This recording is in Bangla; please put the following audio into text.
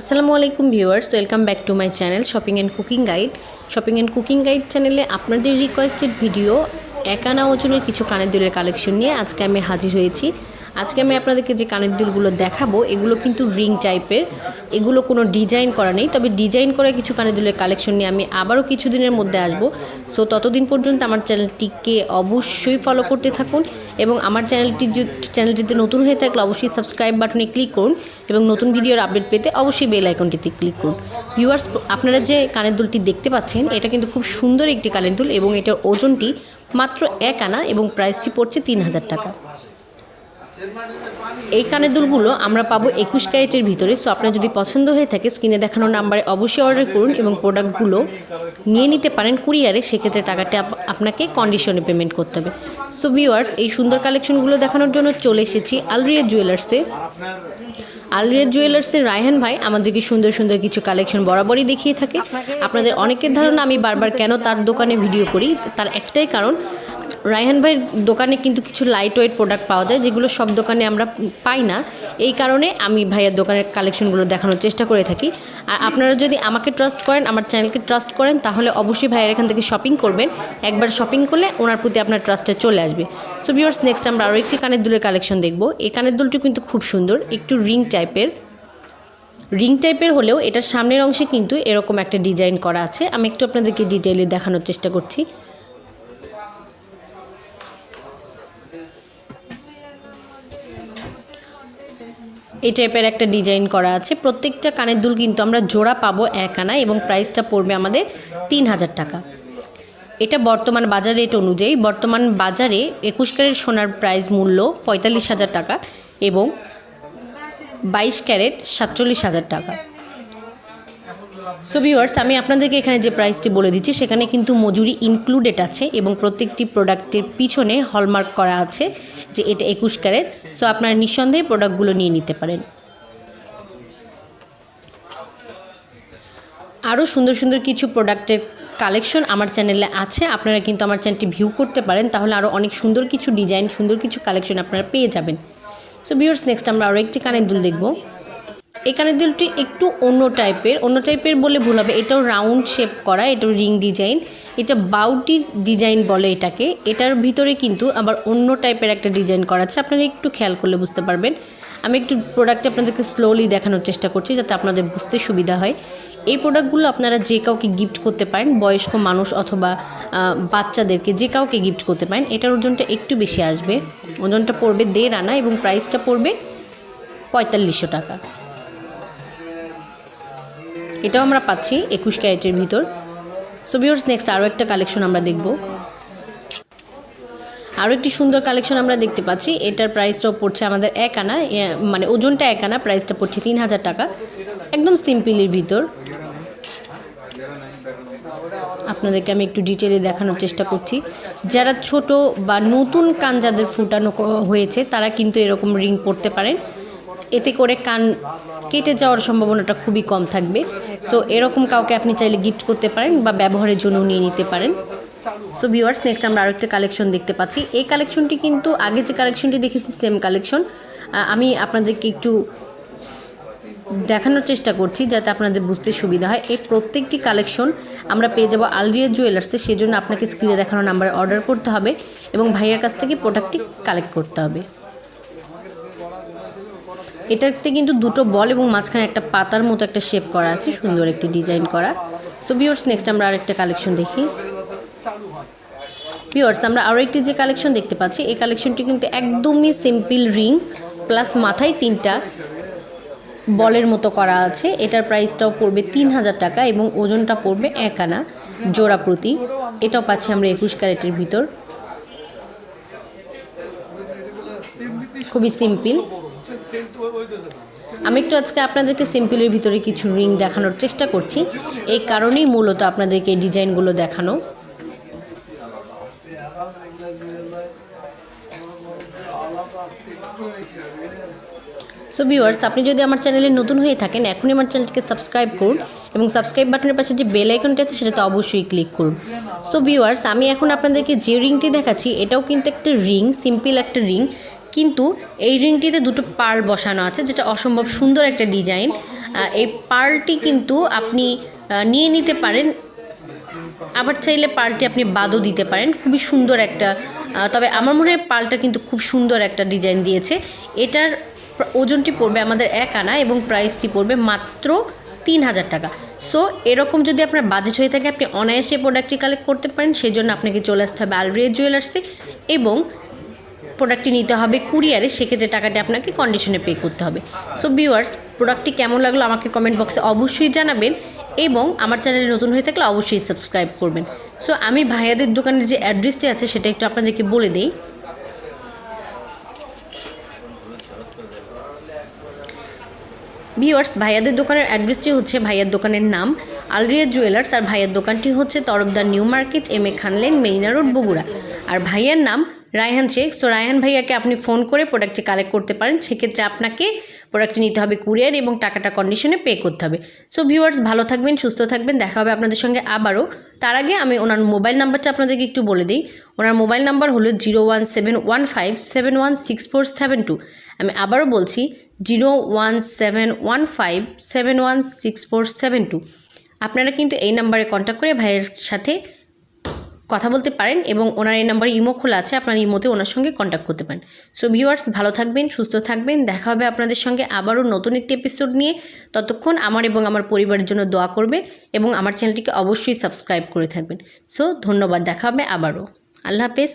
আসসালামু আলাইকুম viewers, welcome back to my channel shopping and cooking guide. Shopping and cooking guide চ্যানেলে আপনাদের রিকোয়েস্টেড ভিডিও একানা ওজনের কিছু কানের দুলের কালেকশন নিয়ে আজকে আমি হাজির হয়েছি। আজকে আমি আপনাদেরকে যে কানের দুলগুলো দেখাবো, এগুলো কিন্তু রিং টাইপের এগুলো কোনো ডিজাইন করা নেই, তবে ডিজাইন করা কিছু কানের দুলের কালেকশন নিয়ে আমি আবারও কিছুদিনের মধ্যে আসব। সো ততদিন পর্যন্ত আমার চ্যানেলটিকে অবশ্যই ফলো করতে থাকুন এবং আমার চ্যানেলটি চ্যানেলটিতে নতুন হয়ে থাকলে অবশ্যই সাবস্ক্রাইব বাটনে ক্লিক করুন এবং নতুন ভিডিওর আপডেট পেতে অবশ্যই বেল আইকনটিতে ক্লিক করুন। ভিউয়ার্স আপনারা যে কানের দুলটি দেখতে পাচ্ছেন, এটা কিন্তু খুব সুন্দর একটি কানের দুল এবং এটার ওজনটি মাত্র এক আনা এবং প্রাইসটি পড়ছে তিন হাজার টাকা। এই কানের দুলগুলো আমরা পাবো একুশ ক্যারেটের ভিতরে সো আপনার যদি পছন্দ হয়ে থাকে, স্ক্রিনে দেখানো নাম্বারে অবশ্যই অর্ডার করুন এবং প্রোডাক্টগুলো নিয়ে নিতে পারেন কুরিয়ারে, সেক্ষেত্রে টাকাটা আপ- আপনাকে কন্ডিশনে পেমেন্ট করতে হবে। সো ভিউয়ার্স এই সুন্দর কালেকশনগুলো দেখানোর জন্য চলে এসেছি আলরিয়া জুয়েলার্সে আলরিয়া জুয়েলার্সের রায়হান ভাই আমাদেরকে সুন্দর সুন্দর কিছু কালেকশন বরাবরই দেখিয়ে থাকে। আপনাদের অনেকের ধারণা আমি বারবার কেন তার দোকানে ভিডিও করি? তার একটাই কারণ রায়হান ভাইয়ের দোকানে কিন্তু কিছু লাইট ওয়েট প্রোডাক্ট পাওয়া যায়, যেগুলো সব দোকানে আমরা পাই না। এই কারণে আমি ভাইয়ের দোকানের কালেকশনগুলো দেখানোর চেষ্টা করে থাকি। আর আপনারা যদি আমাকে ট্রাস্ট করেন, আমার চ্যানেলকে ট্রাস্ট করেন, তাহলে অবশ্যই ভাইয়ের এখান থেকে শপিং করবেন। একবার শপিং করলে ওনার প্রতি আপনার ট্রাস্টে চলে আসবে। সো ভিউয়ার্স নেক্সট আমরা আরও একটি কানের দুলের কালেকশন দেখব। এই কানের দুলটি কিন্তু খুব সুন্দর, একটু রিং টাইপের রিং টাইপের হলেও এটার সামনের অংশে কিন্তু এরকম একটা ডিজাইন করা আছে। আমি একটু আপনাদেরকে ডিটেইলে দেখানোর চেষ্টা করছি। এই টাইপের একটা ডিজাইন করা আছে। প্রত্যেকটা কানের দুল কিন্তু আমরা জোড়া পাবো এক আনা এবং প্রাইসটা পড়বে আমাদের তিন হাজার টাকা। এটা বর্তমান বাজার রেট অনুযায়ী, বর্তমান বাজারে একুশ ক্যারেট সোনার প্রাইস মূল্য পঁয়তাল্লিশ হাজার টাকা এবং বাইশ ক্যারেট সাতচল্লিশ হাজার টাকা। সো ভিউয়ার্স আমি আপনাদেরকে এখানে যে প্রাইসটি বলে দিচ্ছি, সেখানে কিন্তু মজুরি ইনক্লুডেড আছে এবং প্রত্যেকটি প্রোডাক্টের পিছনে হলমার্ক করা আছে যে এটা একুশ ক্যারেট। সো আপনারা নিঃসন্দেহে প্রোডাক্টগুলো নিয়ে নিতে পারেন। আরও সুন্দর সুন্দর কিছু প্রোডাক্টের কালেকশন আমার চ্যানেলে আছে। আপনারা কিন্তু আমার চ্যানেলটি ভিউ করতে পারেন। তাহলে আরও অনেক সুন্দর কিছু ডিজাইন সুন্দর কিছু কালেকশন আপনারা পেয়ে যাবেন। সো ভিউয়ার্স নেক্সট আমরা আরও একটি কানের দুল দেখব। কানের দুলটি একটু অন্য টাইপের অন্য টাইপের বলে ভুল হবে। এটাও রাউন্ড শেপ করা, এটাও রিং ডিজাইন এটা বাউটি ডিজাইন বলে এটাকে। এটার ভিতরে কিন্তু আবার অন্য টাইপের একটা ডিজাইন করা আছে। আপনারা একটু খেয়াল করলে বুঝতে পারবেন। আমি একটু প্রোডাক্টটা আপনাদেরকে স্লোলি দেখানোর চেষ্টা করছি যাতে আপনাদের বুঝতে সুবিধা হয়। এই প্রোডাক্টগুলো আপনারা যে কাউকে গিফট করতে পারেন, বয়স্ক মানুষ অথবা বাচ্চাদেরকে যে কাউকে গিফট করতে পারেন, এটার ওজনটা একটু বেশি আসবে। ওজনটা পড়বে দেড় আনা এবং প্রাইসটা পড়বে পঁয়তাল্লিশশো টাকা। এটাও আমরা পাচ্ছি একুশ ক্যারেটের ভিতর। সো ভিউর্স নেক্সট আরও একটা কালেকশন আমরা দেখব। আরও একটি সুন্দর কালেকশন আমরা দেখতে পাচ্ছি। এটার প্রাইসটাও পড়ছে আমাদের এক আনা মানে ওজনটা এক আনা প্রাইসটা পড়ছে তিন হাজার টাকা। একদম সিম্পলের ভিতর। আপনাদেরকে আমি একটু ডিটেলে দেখানোর চেষ্টা করছি। যারা ছোট বা নতুন কান যাদের ফুটানো হয়েছে, তারা কিন্তু এরকম রিং পরতে পারেন। এতে করে কান কেটে যাওয়ার সম্ভাবনাটা খুবই কম থাকবে। সো এরকম কাউকে আপনি চাইলে গিফট করতে পারেন বা ব্যবহারের জন্য নিয়ে নিতে পারেন। সো ভিউয়ার্স নেক্সট আমরা আরেকটা কালেকশন দেখতে পাচ্ছি। এই কালেকশনটি কিন্তু, আগে যে কালেকশনটি দেখেছি সেম কালেকশন আমি আপনাদেরকে একটু দেখানোর চেষ্টা করছি যাতে আপনাদের বুঝতে সুবিধা হয়। এই প্রত্যেকটি কালেকশন আমরা পেয়ে যাব আলরিয়া জুয়েলার্সে সেজন্য আপনাকে স্ক্রিনে দেখানো নাম্বারে অর্ডার করতে হবে এবং ভাইয়ের কাছ থেকে প্রোডাক্টটি কালেক্ট করতে হবে। এটাতে কিন্তু দুটো বল এবং মাঝখানে একটা পাতার মতো একটা শেপ করা আছে, সুন্দর একটি ডিজাইন করা। সো ভিউয়ার্স নেক্সট আমরা আরেকটা কালেকশন দেখি। ভিউয়ার্স আমরা আরও একটি যে কালেকশন দেখতে পাচ্ছি, এই কালেকশনটি কিন্তু একদমই সিম্পল রিং প্লাস মাথায় তিনটা বলের মতো করা আছে। এটার প্রাইসটাও পড়বে তিন হাজার টাকা এবং ওজনটা পড়বে এক আনা জোড়া প্রতি। এটাও পাচ্ছি আমরা একুশ ক্যারেটের ভিতর। খুবই সিম্পল আমি একটু আজকে আপনাদেরকে সিম্পলের ভিতরে কিছু রিং দেখানোর চেষ্টা করছি। এই কারণেই মূলত আপনাদেরকে এই ডিজাইনগুলো দেখানো। সো ভিউয়ার্স আপনি যদি আমার চ্যানেলে নতুন হয়ে থাকেন, এখনই আমার চ্যানেলটিকে সাবস্ক্রাইব করুন এবং সাবস্ক্রাইব বাটনের পাশে যে বেল আইকনটি আছে, সেটাতে অবশ্যই ক্লিক করুন। সো ভিউয়ার্স আমি এখন আপনাদেরকে যে রিংটি দেখাচ্ছি, এটাও কিন্তু একটা রিং সিম্পল একটা রিং কিন্তু এই রিংটিতে দুটো পার্ল বসানো আছে, যেটা অসম্ভব সুন্দর একটা ডিজাইন। এই পার্লটি কিন্তু আপনি নিয়ে নিতে পারেন, আবার চাইলে পার্লটি আপনি বাদও দিতে পারেন। খুবই সুন্দর একটা তবে আমার মনে হয় পার্লটা কিন্তু খুব সুন্দর একটা ডিজাইন দিয়েছে। এটার ওজনটি পড়বে আমাদের এক আনা এবং প্রাইসটি পড়বে মাত্র তিন হাজার টাকা। সো, এরকম যদি আপনার বাজেট হয়ে থাকে, আপনি অনায়াসে প্রোডাক্টটি কালেক্ট করতে পারেন সেই জন্য আপনাকে চলে আসতে হবে আলরিয়া জুয়েলার্সে এবং প্রোডাক্টটি নিতে হবে কুরিয়ারে সেক্ষেত্রে টাকাটি আপনাকে কন্ডিশনে পে করতে হবে। সো ভিউয়ার্স প্রোডাক্টটি কেমন লাগল আমাকে কমেন্ট বক্সে অবশ্যই জানাবেন এবং আমার চ্যানেলে নতুন হয়ে থাকলে অবশ্যই সাবস্ক্রাইব করবেন। সো আমি ভাইয়াদের দোকানের যে অ্যাড্রেসটি আছে, সেটা একটু আপনাদেরকে বলে দিই। ভিওয়ার্স ভাইয়াদের দোকানের অ্যাড্রেসটি হচ্ছে ভাইয়ার দোকানের নাম, আলরিয়া জুয়েলার্স আর ভাইয়ার দোকানটি হচ্ছে Tarafdar new market, M A Khan lane মেইনা road, Bogura. আর ভাইয়ার নাম রায়হান শেখ। সো রায়হান ভাইয়াকে আপনি ফোন করে প্রোডাক্টটি কালেক্ট করতে পারেন। সেক্ষেত্রে আপনাকে প্রোডাক্টটি নিতে হবে কুরিয়ার এবং টাকাটা কন্ডিশনে পে করতে হবে। সো ভিউয়ার্স ভালো থাকবেন, সুস্থ থাকবেন। দেখা হবে আপনাদের সঙ্গে আবারও। তার আগে আমি ওনার মোবাইল নাম্বারটা আপনাদেরকে একটু বলে দিই। ওনার মোবাইল নাম্বার হলো zero one seven one five seven one six four seven two আমি আবারও বলছি zero one seven one five seven one six four seven two আপনারা কিন্তু এই নাম্বারে কন্ট্যাক্ট করে ভাইয়ের সাথে কথা বলতে পারেন এবং ওনার এই নাম্বার ইমো খোলা আছে, আপনার ইমোতে ওনার সঙ্গে কন্ট্যাক্ট করতে পারেন। সো ভিউয়ার্স ভালো থাকবেন, সুস্থ থাকবেন, দেখা হবে আপনাদের সঙ্গে আবারও নতুন একটি এপিসোড নিয়ে। ততক্ষণ আমার এবং আমার পরিবারের জন্য দোয়া করবে এবং আমার চ্যানেলটিকে অবশ্যই সাবস্ক্রাইব করে থাকবেন। সো ধন্যবাদ, দেখা হবে আবারও। আল্লাহ হাফেজ।